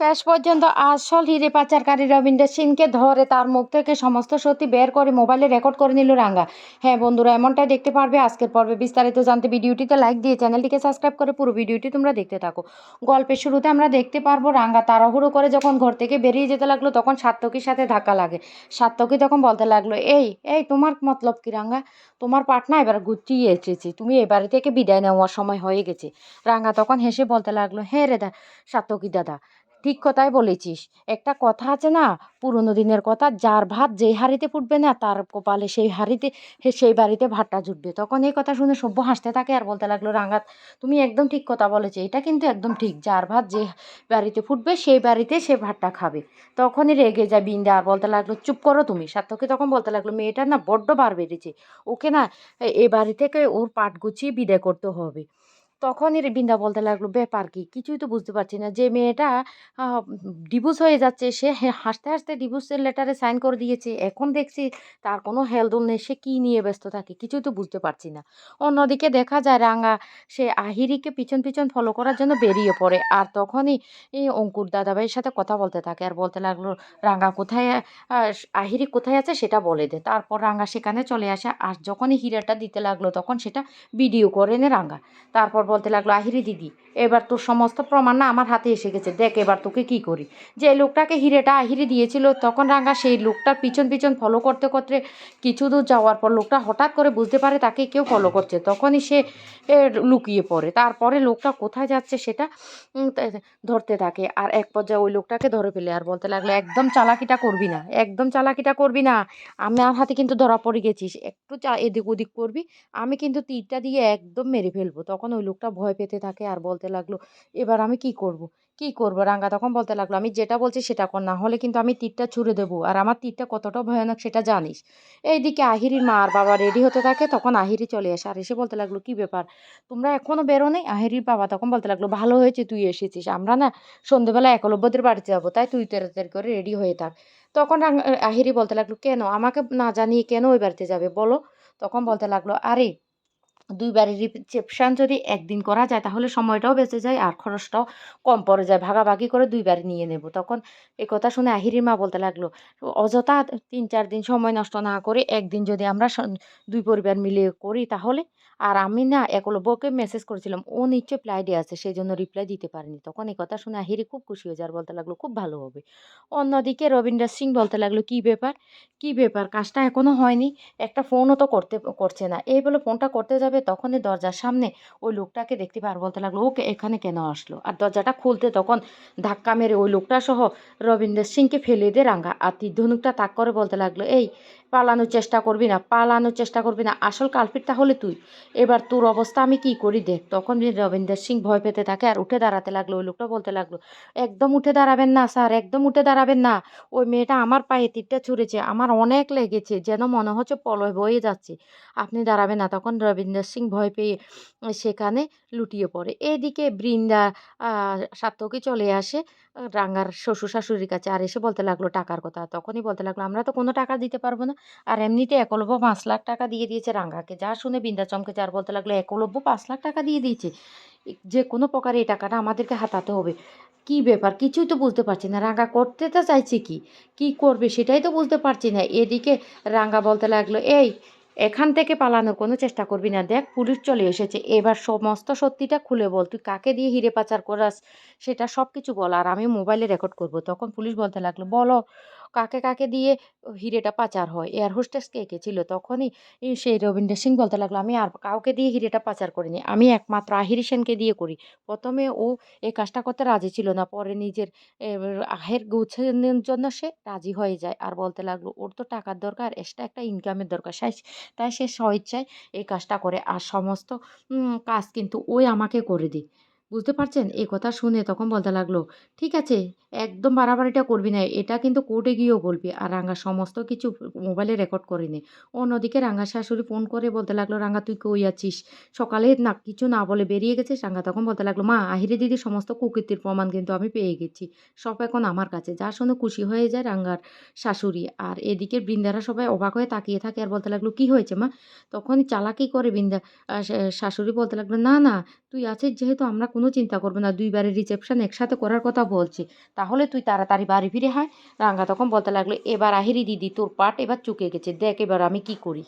শেষ পর্যন্ত আসল হিরে পাচারকারী রবীন্দ্র সিংকে ধরে তার মুখ থেকে সমস্ত সত্যি বের করে মোবাইলে রেকর্ড করে নিল রাঙ্গা। হ্যাঁ বন্ধুরা, এমনটাই দেখতে পারবে আজকের পর্বে। বিস্তারিত জানতে ভিডিওটিতে লাইক দিয়ে চ্যানেলটিকে সাবস্ক্রাইব করে পুরো ভিডিওটি তোমরা দেখতে থাকো। গল্পের শুরুতে আমরা দেখতে পারব রাঙ্গা তাড়াহুড়ো করে যখন ঘর থেকে বেরিয়ে যেতে লাগল, তখন সাত্তকীর সাথে ধাক্কা লাগে। সাত্তকী তখন বলতে লাগল, এই এই, তোমার মতলব কি রাঙ্গা? তোমার পাটনা এবার গুছিয়ে এসেছি। তুমি এ বাড়ি থেকে বিদায় নেওয়ার সময় হয়ে গেছে। রাঙ্গা তখন হেসে বলতে লাগল হ্যাঁ রে দা সাত্তকী দাদা ঠিক কথাই বলেছিস। একটা কথা আছে না, পুরনো দিনের কথা, যার ভাত যেই হাঁড়িতে ফুটবে না, তার কপালে সেই হাঁড়িতে সেই বাড়িতে ভাতটা জুটবে। তখন এই কথা শুনে সভ্য হাসতে থাকে আর বলতে লাগল রাঙ্গাত তুমি একদম ঠিক কথা বলেছ, এটা কিন্তু একদম ঠিক। যার ভাত যে বাড়িতে ফুটবে, সেই বাড়িতে সে ভাতটা খাবে। তখনই রেগে যায় বিন্দা আর বলতে লাগল, চুপ করো তুমি। সার্থককে তখন বলতে লাগল, মেয়েটার না বড্ড বার বেড়েছে। ওকে না এ বাড়ি থেকে ওর পাট গুছিয়ে বিদায় করতে হবে। তখনই বিন্দা বলতে লাগল, ব্যাপার কি? কিছুই তো বুঝতে পারছি না। যে মেয়েটা ডিভোর্স হয়ে যাচ্ছে, সে হাসতে হাসতে ডিভোর্সের লেটারে সাইন করে দিয়েছে। এখন দেখছি তার কোনো হেলদোল নেই, সে কী নিয়ে ব্যস্ত থাকে? কিছুই তো বুঝতে পারছি না। অন্যদিকে দেখা যায় রাঙা, সে আহিরিকে পিছন পিছন ফলো করার জন্য বেরিয়ে পড়ে। আর তখনই এই অঙ্কুর দাদাভাইয়ের সাথে কথা বলতে থাকে আর বলতে লাগল, রাঙা কোথায় আহিরি কোথায় আছে সেটা বলে দে। তারপর রাঙা সেখানে চলে আসে। আর যখনই হীরাটা দিতে লাগল, তখন সেটা ভিডিও করে নে রাঙা। তারপর বলতে লাগল, আহিরি দিদি, এবার তোর সমস্ত প্রমাণ না আমার হাতে এসে গেছে। দেখ এবার তোকে কি করি। যে লোকটাকে হিরেটা আহিরি দিয়েছিল, তখন রাঙা সেই লোকটার পিছন পিছন ফলো করতে করতে কিছু দূর যাওয়ার পর লোকটা হঠাৎ করে বুঝতে পারে তাকে কেউ ফলো করছে। তখনই সে লুকিয়ে পড়ে। তারপরে লোকটা কোথায় যাচ্ছে সেটা ধরতে থাকে। আর এক পর্যায়ে ওই লোকটাকে ধরে ফেলে আর বলতে লাগল, একদম চালাকিটা করবি না, একদম চালাকিটা করবি না। আমি আমার হাতে কিন্তু ধরা পড়ে গেছিস। একটু চা, এদিক ওদিক করবি। আমি কিন্তু তীরটা দিয়ে একদম মেরে ফেলব। তখন ওই লোকটা ভয় পেতে থাকে আর বলতে লাগল, এবার আমি কি করব। কি করব? রাঙ্গা তখন বলতে লাগল, আমি যেটা বলছি সেটা কর, না হলে কিন্তু আমি তীরটা ছুঁড়ে দেবো। আর আমার তীরটা কতটা ভয়ানক সেটা জানিস? এইদিকে আহিরির মা আর বাবা রেডি হতে থাকে, তখন আহিরি চলে আসে আর এসে বলতে লাগল, কি ব্যাপার? তোমরা এখনও বেরো নেই আহিরির বাবা তখন বলতে লাগল, ভালো হয়েছে, তুই এসেছিস। আমরা না সন্ধেবেলা একলব্যদের বাড়িতে যাব, তাই তুই তেরাতের করে রেডি হয়ে থাক। তখন আহিরি বলতে লাগল, কেন? আমাকে না জানিয়ে কেন ওই বাড়িতে যাবে? বলো? তখন বলতে লাগল, আরে দুই রিসেপশান যদি একদিন করা যায়, তাহলে সময়টাও বেঁচে যায় আর খরচটাও কম পড়ে যায়। ভাগাভাগি করে দুইবার নিয়ে নেব। তখন এই কথা শুনে আহিরির মা বলতে লাগল, অযথা তিন চার দিন সময় নষ্ট না করে একদিন যদি আমরা দুই পরিবার মিলে করি তাহলে? আর আমি না একলব্যকে মেসেজ করেছিলাম, ও নিশ্চয়ই ফ্লাইটে আছে সেই জন্য রিপ্লাই দিতে পারিনি। তখন এই কথা শুনে আহিরি খুব খুশি হয়ে যায় আর বলতে লাগল, খুব ভালো হবে। অন্যদিকে রবীন্দ্র সিং বলতে লাগল, কি ব্যাপার? কি ব্যাপার? কাজটা এখনও হয়নি। একটা ফোনও তো করতে, করছে না। এই বলে ফোনটা করতে যাবে, তখনই দরজার সামনে ওই লোকটাকে দেখতে পার বলতে লাগল, ওকে এখানে কেন আসলো? আর দরজাটা খুলতে তখন ধাক্কা মেরে ওই লোকটা সহ রবীন্দ্র সিংকে ফেলে দে রাঙ্গা। আর তীর ধনুকটা তাক করে বলতে লাগল, এই পালানোর চেষ্টা করবি না পালানোর চেষ্টা করবি না। আসল কালপিট তাহলে তুই। এবার তোর অবস্থা আমি কি করি দেখ। তখন রবীন্দ্র সিং ভয় পেতে থাকে আর উঠে দাঁড়াতে লাগল ওই লোকটা বলতে লাগল একদম উঠে দাঁড়াবেন না স্যার একদম উঠে দাঁড়াবেন না। ওই মেয়েটা আমার পায়ে তীরটা ছুঁড়েছে আমার অনেক লেগেছে যেন মনে হচ্ছে পলয় বয়ে যাচ্ছে। আপনি দাঁড়াবেন না। তখন রবীন্দ্র সিং ভয় পেয়ে সেখানে লুটিয়ে পড়ে। এদিকে বৃন্দা আহ, চলে আসে রাঙ্গার শ্বশুর শাশুড়ির কাছে। আর এসে বলতে লাগল টাকার কথা। তখনই বলতে লাগল আমরা তো কোনো টাকা দিতে পারব না। আর এমনিতে একলব্য পাঁচ লাখ টাকা দিয়ে দিয়েছে রাঙ্গাকে। যা শুনে বিন্দা চমকে যার বলতে লাগল, একলব্য পাঁচ লাখ টাকা দিয়ে দিয়েছে? যে কোনো প্রকারে এই টাকাটা আমাদেরকে হাতাতে হবে। কি ব্যাপার? কিছুই তো বুঝতে পারছি না। রাঙ্গা করতে তো চাইছে কি? কি করবে সেটাই তো বুঝতে পারছি না। এদিকে রাঙ্গা বলতে লাগল, এই, এখান থেকে পালানোর কোনো চেষ্টা করবি না। দেখ, পুলিশ চলে এসেছে। এবার সমস্ত সত্যিটা খুলে বল। তুই কাকে দিয়ে হিরে পাচার করাস? সেটা সব কিছু বল। আর আমি মোবাইলে রেকর্ড করব। তখন পুলিশ বলতে লাগল, বলো কাকে কাকে দিয়ে হিরেটা পাচার হয়। এয়ার হোস্টেস কে কে ছিল তখনই সেই রবীন্দ্র সিং বলতে লাগল, আমি আর কাউকে দিয়ে হিরেটা পাচার করিনি, আমি একমাত্র আহিরি সেনকে দিয়ে করি। প্রথমে ও এই কাজটা করতে রাজি ছিল না, পরে নিজের আহের গুছানোর জন্য সে রাজি হয়ে যায়। আর বলতে লাগল, ওর তো টাকার দরকার এক্সট্রা একটা ইনকামের দরকার তাই সে স্বইচ্ছায় এই কাজটা করে। আর সমস্ত কাজ কিন্তু ওই আমাকে করে দিই বুঝতে পারছেন? এই কথা শুনে তখন বলতে লাগল, ঠিক আছে, একদম বাড়াবাড়িটা করবি না, এটা কিন্তু কোর্টে গিয়েও বলবি। আর রাঙ্গা সমস্ত কিছু মোবাইলে রেকর্ড করে নে। অন্যদিকে রাঙ্গা শাশুড়ি ফোন করে বলতে লাগল, রাঙ্গা, তুই কই আছিস? সকালে না, কিছু না বলে বেরিয়ে গেছিস? রাঙ্গা তখন বলতে লাগল, মা, আহিরে দিদি, সমস্ত কুকীর্তির প্রমাণ কিন্তু আমি পেয়ে গেছি। সব এখন আমার কাছে। যা শুনে খুশি হয়ে যায় রাঙ্গার শাশুড়ি। আর এদিকে বৃন্দারা সবাই অবাক হয়ে তাকিয়ে থাকে আর বলতে লাগল, কি হয়েছে, মা? তখনই চালাকি করে বৃন্দা শাশুড়ি বলতে লাগল, না না, তুই আছিস যেহেতু আমরা কোনো চিন্তা করবে না, দুইবারের রিসেপশন একসাথে করার কথা বলছি। তাহলে তুই তাড়াতাড়ি বাড়ি ফিরে হয় রাঙ্গা তখন বলতে লাগল, এবার আহিরি দিদি, তোর পাট এবার চুকে গেছে, দেখ এবার আমি কি করি।